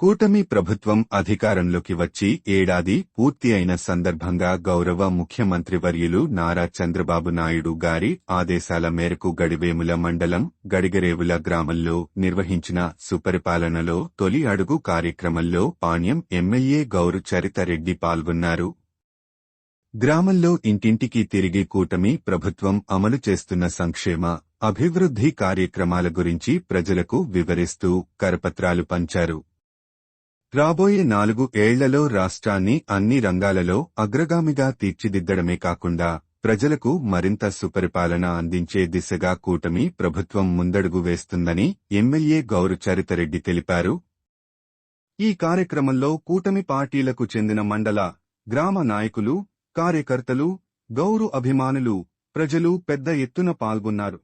కూటమి ప్రభుత్వం అధికారంలోకి వచ్చి ఏడాది పూర్తి అయిన సందర్భంగా గౌరవ ముఖ్యమంత్రి వర్యులు నారా చంద్రబాబు నాయుడు గారి ఆదేశాల మేరకు గడివేముల మండలం గడిగరేవుల గ్రామంలో నిర్వహించిన సుపరిపాలనలో తొలి అడుగు కార్యక్రమంలో పాణ్యం ఎమ్మెల్యే గౌరు చరితరెడ్డి పాల్గొన్నారు. గ్రామంలో ఇంటింటికి తిరిగి కూటమి ప్రభుత్వం అమలు చేస్తున్న సంక్షేమ అభివృద్ధి కార్యక్రమాల గురించి ప్రజలకు వివరిస్తూ కరపత్రాలు పంచారు. రాబోయే నాలుగు ఏళ్ళలో రాష్ట్రాన్ని అన్ని రంగాలలో అగ్రగామిగా తీర్చిదిద్దడమే కాకుండా ప్రజలకు మరింత సుపరిపాలన అందించే దిశగా కూటమి ప్రభుత్వం ముందడుగు వేస్తుందని ఎమ్మెల్యే గౌరు చరితరెడ్డి తెలిపారు. ఈ కార్యక్రమంలో కూటమి పార్టీలకు చెందిన మండల గ్రామ నాయకులు కార్యకర్తలు గౌరు అభిమానులు ప్రజలు పెద్ద ఎత్తున పాల్గొన్నారు.